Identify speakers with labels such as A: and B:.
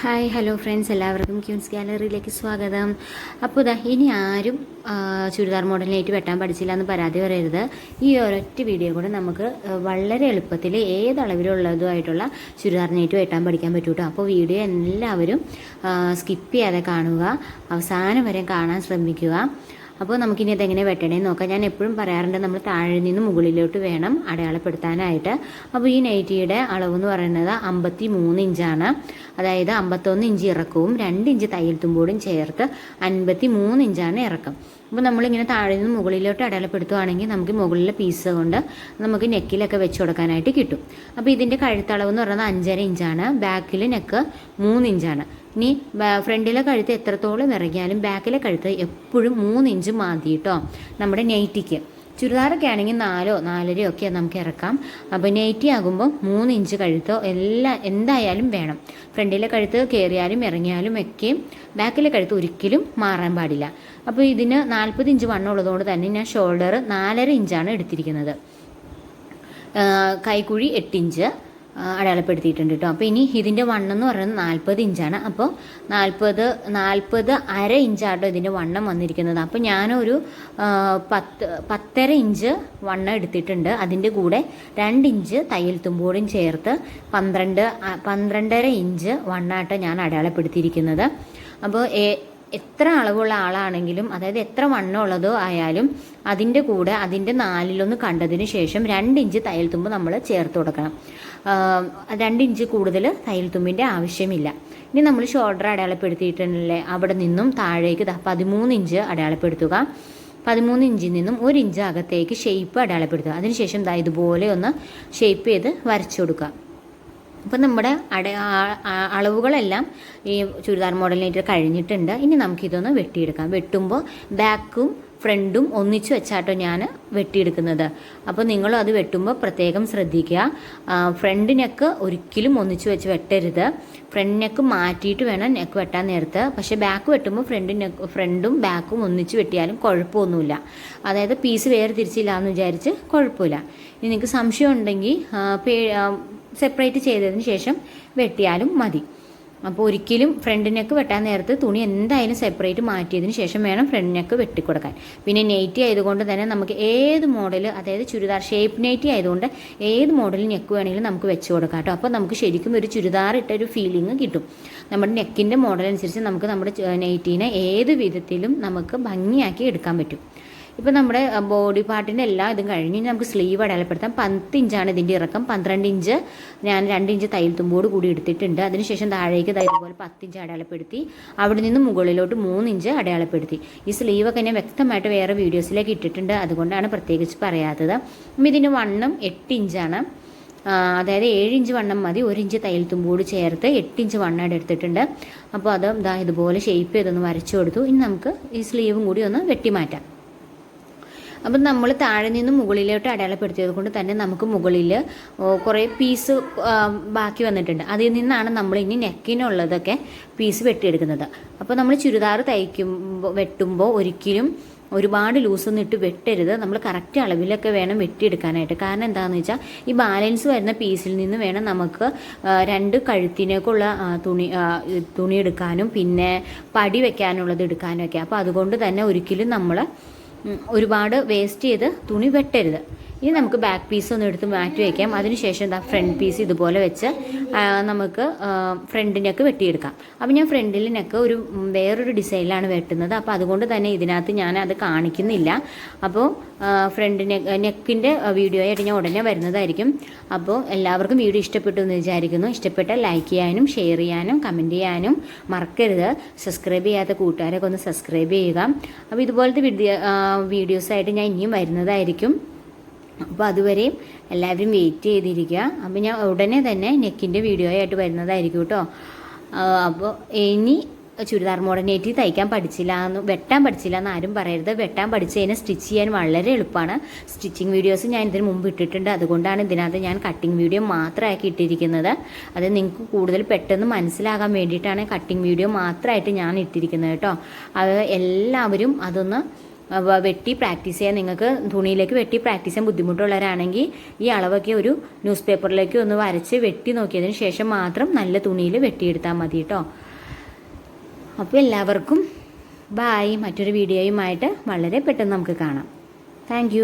A: Hi hello friends എല്ലാവർക്കും Queens ഗാലറിയിലേക്ക് സ്വാഗതം. അപ്പോൾ ഇതാ ഇനി ആരും ചുരിദാർ മോഡലിനായിട്ട് വെട്ടാൻ പഠിച്ചില്ല എന്ന് പരാതി പറയരുത്. ഈ ഒരൊറ്റ വീഡിയോ കൂടെ നമുക്ക് വളരെ എളുപ്പത്തിൽ ഏത് അളവിലുള്ളതുമായിട്ടുള്ള ചുരിദാറിനായിട്ട് വെട്ടാൻ പഠിക്കാൻ പറ്റൂ കേട്ടോ അപ്പോൾ വീഡിയോ എല്ലാവരും സ്കിപ്പ് ചെയ്യാതെ കാണുക. അവസാനം വരെ കാണാൻ ശ്രമിക്കുക. അപ്പോൾ നമുക്കിനി അതെങ്ങനെ വെട്ടണേന്ന് നോക്കാം. ഞാൻ എപ്പോഴും പറയാറുണ്ട് നമ്മൾ താഴെ നിന്ന് മുകളിലോട്ട് വേണം അടയാളപ്പെടുത്താനായിട്ട്. അപ്പോൾ ഈ നൈറ്റിയുടെ അളവ് എന്ന് പറയുന്നത് അമ്പത്തി മൂന്ന് ഇഞ്ചാണ്. അതായത് അമ്പത്തൊന്ന് ഇഞ്ച് ഇറക്കവും രണ്ട് ഇഞ്ച് തയ്യൽ തുമ്പോടും ചേർത്ത് അൻപത്തി മൂന്ന് ഇഞ്ചാണ് ഇറക്കം. അപ്പോൾ നമ്മളിങ്ങനെ താഴെ നിന്ന് മുകളിലോട്ട് അടയാളപ്പെടുത്തുവാണെങ്കിൽ നമുക്ക് മുകളിലെ പീസ് കൊണ്ട് നമുക്ക് നെക്കിലൊക്കെ വെച്ച് കൊടുക്കാനായിട്ട് കിട്ടും. അപ്പോൾ ഇതിന്റെ കഴുത്തളവ് എന്ന് പറയുന്നത് അഞ്ചര ഇഞ്ചാണ്. ബാക്കിൽ നെക്ക് മൂന്ന് ഇഞ്ചാണ്. ഇനി ഫ്രണ്ടിലെ കഴുത്ത് എത്രത്തോളം ഇറങ്ങിയാലും ബാക്കിലെ കഴുത്ത് എപ്പോഴും മൂന്ന് ഇഞ്ച് മതി കേട്ടോ നമ്മുടെ നെയ്റ്റിക്ക് ചുരിദാറൊക്കെ ആണെങ്കിൽ നാലോ നാലരയോ ഒക്കെ നമുക്ക് ഇറക്കാം. അപ്പോൾ നൈറ്റി ആകുമ്പോൾ മൂന്ന് ഇഞ്ച് കഴുത്തോ എല്ലാ എന്തായാലും വേണം. ഫ്രണ്ടിലെ കഴുത്ത് കയറിയാലും ഇറങ്ങിയാലും ഒക്കെ ബാക്കിലെ കഴുത്ത് ഒരിക്കലും മാറാൻ പാടില്ല. അപ്പോൾ ഇതിന് നാൽപ്പത് ഇഞ്ച് വണ്ണം ഉള്ളതുകൊണ്ട് തന്നെ ഞാൻ ഷോൾഡർ നാലര ഇഞ്ചാണ് എടുത്തിരിക്കുന്നത്. കൈക്കുഴി എട്ട് ഇഞ്ച്. ആ, അടയാളപ്പെടുത്തിയിട്ടുണ്ട് കേട്ടോ അപ്പോൾ ഇനി ഇതിന്റെ വണ്ണം എന്ന് പറയുന്നത് നാൽപ്പത് ഇഞ്ചാണ്. അപ്പോൾ നാൽപ്പത് നാൽപ്പത് അര ഇഞ്ചാട്ടോ ഇതിന്റെ വണ്ണം വന്നിരിക്കുന്നത്. അപ്പോൾ ഞാനൊരു പത്ത് പത്തര ഇഞ്ച് വണ്ണം എടുത്തിട്ടുണ്ട്. അതിന്റെ കൂടെ രണ്ട് ഇഞ്ച് തയ്യൽ തുമ്പോടും ചേർത്ത് പന്ത്രണ്ട് പന്ത്രണ്ടര ഇഞ്ച് വണ്ണാട്ടോ ഞാൻ അടയാളപ്പെടുത്തിയിരിക്കുന്നത്. അപ്പോൾ എത്ര അളവുള്ള ആളാണെങ്കിലും അതായത് എത്ര വണ്ണമുള്ളതോ ആയാലും അതിന്റെ കൂടെ അതിന്റെ നാലിലൊന്ന് കണ്ടതിന് ശേഷം രണ്ട് ഇഞ്ച് തയ്യൽ തുമ്പ് നമ്മൾ ചേർത്ത് കൊടുക്കണം. രണ്ട് ഇഞ്ച് കൂടുതൽ തയ്യൽ തുമ്പിന്റെ ആവശ്യമില്ല. ഇനി നമ്മൾ ഷോൾഡർ അടയാളപ്പെടുത്തിയിട്ടുണ്ടല്ലേ അവിടെ നിന്നും താഴേക്ക് പതിമൂന്ന് ഇഞ്ച് അടയാളപ്പെടുത്തുക. പതിമൂന്ന് ഇഞ്ചിൽ നിന്നും ഒരു ഇഞ്ച് അകത്തേക്ക് ഷേപ്പ് അടയാളപ്പെടുത്തുക. അതിനുശേഷം ഇതുപോലെ ഒന്ന് ഷേപ്പ് ചെയ്ത് വരച്ചു കൊടുക്കുക. അപ്പം നമ്മുടെ അട അളവുകളെല്ലാം ഈ ചുരിദാർ മോഡലിനായിട്ട് കഴിഞ്ഞിട്ടുണ്ട്. ഇനി നമുക്കിതൊന്ന് വെട്ടിയെടുക്കാം. വെട്ടുമ്പോൾ ബാക്കും ഫ്രണ്ടും ഒന്നിച്ചു വെച്ചാട്ടോ ഞാൻ വെട്ടിയെടുക്കുന്നത്. അപ്പോൾ നിങ്ങളും അത് വെട്ടുമ്പോൾ പ്രത്യേകം ശ്രദ്ധിക്കുക. ഫ്രണ്ട് നെക്ക് ഒരിക്കലും ഒന്നിച്ച് വെച്ച് വെട്ടരുത്. ഫ്രണ്ട് നെക്ക് മാറ്റിയിട്ട് വേണം നെക്ക് വെട്ടാൻ നേരത്ത്. പക്ഷേ ബാക്ക് വെട്ടുമ്പോൾ ഫ്രണ്ട് നെക്ക് ഫ്രണ്ടും ബാക്കും ഒന്നിച്ച് വെട്ടിയാലും കുഴപ്പമൊന്നുമില്ല. അതായത് പീസ് വേറെ തിരിച്ചില്ല എന്ന് വിചാരിച്ച് കുഴപ്പമില്ല. ഇനി നിങ്ങൾക്ക് സംശയം ഉണ്ടെങ്കിൽ സെപ്പറേറ്റ് ചെയ്തതിന് ശേഷം വെട്ടിയാലും മതി. അപ്പോൾ ഒരിക്കലും ഫ്രണ്ട് നെക്ക് വെട്ടാൻ നേരത്ത് തുണി എന്തായാലും സെപ്പറേറ്റ് മാറ്റിയതിന് ശേഷം വേണം ഫ്രണ്ട് നെക്ക് വെട്ടിക്കൊടുക്കാൻ. പിന്നെ നെയ്റ്റി ആയതുകൊണ്ട് തന്നെ നമുക്ക് ഏത് മോഡൽ അതായത് ചുരിദാർ ഷേപ്പ് നെയ്റ്റി ആയതുകൊണ്ട് ഏത് മോഡൽ നെക്ക് വേണമെങ്കിലും നമുക്ക് വെച്ച് കൊടുക്കാം കേട്ടോ. അപ്പോൾ നമുക്ക് ശരിക്കും ഒരു ചുരിദാർ ഇട്ട ഒരു ഫീലിംഗ് കിട്ടും. നമ്മുടെ നെക്കിന്റെ മോഡൽ അനുസരിച്ച് നമുക്ക് നമ്മുടെ നെയ്റ്റീനെ ഏത് വിധത്തിലും നമുക്ക് ഭംഗിയാക്കി എടുക്കാൻ പറ്റും. ഇപ്പോൾ നമ്മുടെ ബോഡി പാർട്ടിന്റെ എല്ലാ ഇതും കഴിഞ്ഞ് നമുക്ക് സ്ലീവ് അടയാളപ്പെടുത്താം. പത്ത് ഇഞ്ചാണ് ഇതിന്റെ ഇറക്കം. പന്ത്രണ്ട് ഇഞ്ച്. ഞാൻ രണ്ട് ഇഞ്ച് തയ്യൽ തുമ്പോട് കൂടി എടുത്തിട്ടുണ്ട്. അതിനുശേഷം താഴേക്ക് തയ്യൽ പോലെ പത്ത് ഇഞ്ച് അടയാളപ്പെടുത്തി അവിടെ നിന്ന് മുകളിലോട്ട് മൂന്ന് ഇഞ്ച് അടയാളപ്പെടുത്തി. ഈ സ്ലീവൊക്കെ ഞാൻ വ്യക്തമായിട്ട് വേറെ വീഡിയോസിലേക്ക് ഇട്ടിട്ടുണ്ട്. അതുകൊണ്ടാണ് പ്രത്യേകിച്ച് പറയാത്തത്. അപ്പം ഇതിന്റെ വണ്ണം എട്ട് ഇഞ്ചാണ്. അതായത് ഏഴ് ഇഞ്ച് വണ്ണം മതി. ഒരു ഇഞ്ച് തയ്യൽ തുമ്പോട് ചേർത്ത് എട്ട് ഇഞ്ച് വണ്ണായിട്ട് എടുത്തിട്ടുണ്ട്. അപ്പോൾ അത് ഇതാ ഇതുപോലെ ഷേപ്പ് ചെയ്തൊന്ന് വരച്ചു കൊടുത്തു. ഇനി നമുക്ക് ഈ സ്ലീവും കൂടി ഒന്ന് വെട്ടിമാറ്റാം. അപ്പം നമ്മൾ താഴെ നിന്ന് മുകളിലോട്ട് അടയാളപ്പെടുത്തിയത് കൊണ്ട് തന്നെ നമുക്ക് മുകളിൽ കുറേ പീസ് ബാക്കി വന്നിട്ടുണ്ട്. അതിൽ നിന്നാണ് നമ്മൾ ഇനി നെക്കിനുള്ളതൊക്കെ പീസ് വെട്ടിയെടുക്കുന്നത്. അപ്പോൾ നമ്മൾ ചുരിദാർ തയ്ക്കുമ്പോൾ വെട്ടുമ്പോൾ ഒരിക്കലും ഒരുപാട് ലൂസൊന്നും ഇട്ട് വെട്ടരുത്. നമ്മൾ കറക്റ്റ് അളവിലൊക്കെ വേണം വെട്ടിയെടുക്കാനായിട്ട്. കാരണം എന്താണെന്ന് വെച്ചാൽ ഈ ബാലൻസ് വരുന്ന പീസിൽ നിന്ന് വേണം നമുക്ക് രണ്ട് കഴുത്തിനേക്കുള്ള തുണി തുണി എടുക്കാനും പിന്നെ പടി വെക്കാനുള്ളത് എടുക്കാനും ഒക്കെ അപ്പോൾ അതുകൊണ്ട് തന്നെ ഒരിക്കലും നമ്മൾ ഒരുപാട് വേസ്റ്റ് ചെയ്ത് തുണി വെട്ടരുത്. ഇനി നമുക്ക് ബാക്ക് പീസ് ഒന്ന് എടുത്ത് മാറ്റി വയ്ക്കാം അതിനുശേഷം എന്താ ഫ്രണ്ട് പീസ് ഇതുപോലെ വെച്ച് നമുക്ക് ഫ്രണ്ട് നെക്ക് വെട്ടിയെടുക്കാം. അപ്പോൾ ഞാൻ ഫ്രണ്ടിൽ നെക്ക് ഒരു വേറൊരു ഡിസൈനിലാണ് വെട്ടുന്നത്. അപ്പോൾ അതുകൊണ്ട് തന്നെ ഇതിനകത്ത് ഞാൻ അത് കാണിക്കുന്നില്ല അപ്പോൾ ഫ്രണ്ട് നെക്ക് നെക്കിന്റെ വീഡിയോ ആയിട്ട് ഞാൻ ഉടനെ വരുന്നതായിരിക്കും. അപ്പോൾ എല്ലാവർക്കും വീഡിയോ ഇഷ്ടപ്പെട്ടു എന്ന് വിചാരിക്കുന്നു. ഇഷ്ടപ്പെട്ട ലൈക്ക് ചെയ്യാനും ഷെയർ ചെയ്യാനും കമന്റ് ചെയ്യാനും മറക്കരുത്. സബ്സ്ക്രൈബ് ചെയ്യാത്ത കൂട്ടുകാരൊക്കെ ഒന്ന് സബ്സ്ക്രൈബ് ചെയ്യുക. അപ്പോൾ ഇതുപോലത്തെ വീഡിയോ വീഡിയോസായിട്ട് ഞാൻ ഇനിയും വരുന്നതായിരിക്കും. അപ്പോൾ അതുവരെയും എല്ലാവരും വെയിറ്റ് ചെയ്തിരിക്കുക. അപ്പോൾ ഞാൻ ഉടനെ തന്നെ നെക്കിന്റെ വീഡിയോ ആയിട്ട് വരുന്നതായിരിക്കും കേട്ടോ. അപ്പോൾ ഇനി ചുരിദാർ മോഡനേറ്റി തയ്ക്കാൻ പഠിച്ചില്ല എന്ന് വെട്ടാൻ പഠിച്ചില്ല എന്ന് ആരും പറയരുത്. വെട്ടാൻ പഠിച്ച് കഴിഞ്ഞാൽ സ്റ്റിച്ച് ചെയ്യാൻ വളരെ എളുപ്പമാണ്. സ്റ്റിച്ചിങ് വീഡിയോസ് ഞാൻ ഇതിന് മുമ്പ് ഇട്ടിട്ടുണ്ട്. അതുകൊണ്ടാണ് ഇതിനകത്ത് ഞാൻ കട്ടിങ് വീഡിയോ മാത്രമാക്കി ഇട്ടിരിക്കുന്നത്. അത് നിങ്ങൾക്ക് കൂടുതൽ പെട്ടെന്ന് മനസ്സിലാകാൻ വേണ്ടിയിട്ടാണ് കട്ടിങ് വീഡിയോ മാത്രമായിട്ട് ഞാൻ ഇട്ടിരിക്കുന്നത് കേട്ടോ. അത് എല്ലാവരും അതൊന്ന് വെട്ടി പ്രാക്ടീസ് ചെയ്യാൻ നിങ്ങൾക്ക് തുണിയിലേക്ക് വെട്ടി പ്രാക്ടീസ് ചെയ്യാൻ ബുദ്ധിമുട്ടുള്ളവരാണെങ്കിൽ ഈ അളവൊക്കെ ഒരു ന്യൂസ് പേപ്പറിലേക്ക് ഒന്ന് വരച്ച് വെട്ടി നോക്കിയതിന് ശേഷം മാത്രം നല്ല തുണിയിൽ വെട്ടിയെടുത്താൽ മതി കേട്ടോ. അപ്പോൾ എല്ലാവർക്കും ബായ് മറ്റൊരു വീഡിയോയുമായിട്ട് വളരെ പെട്ടെന്ന് നമുക്ക് കാണാം. താങ്ക്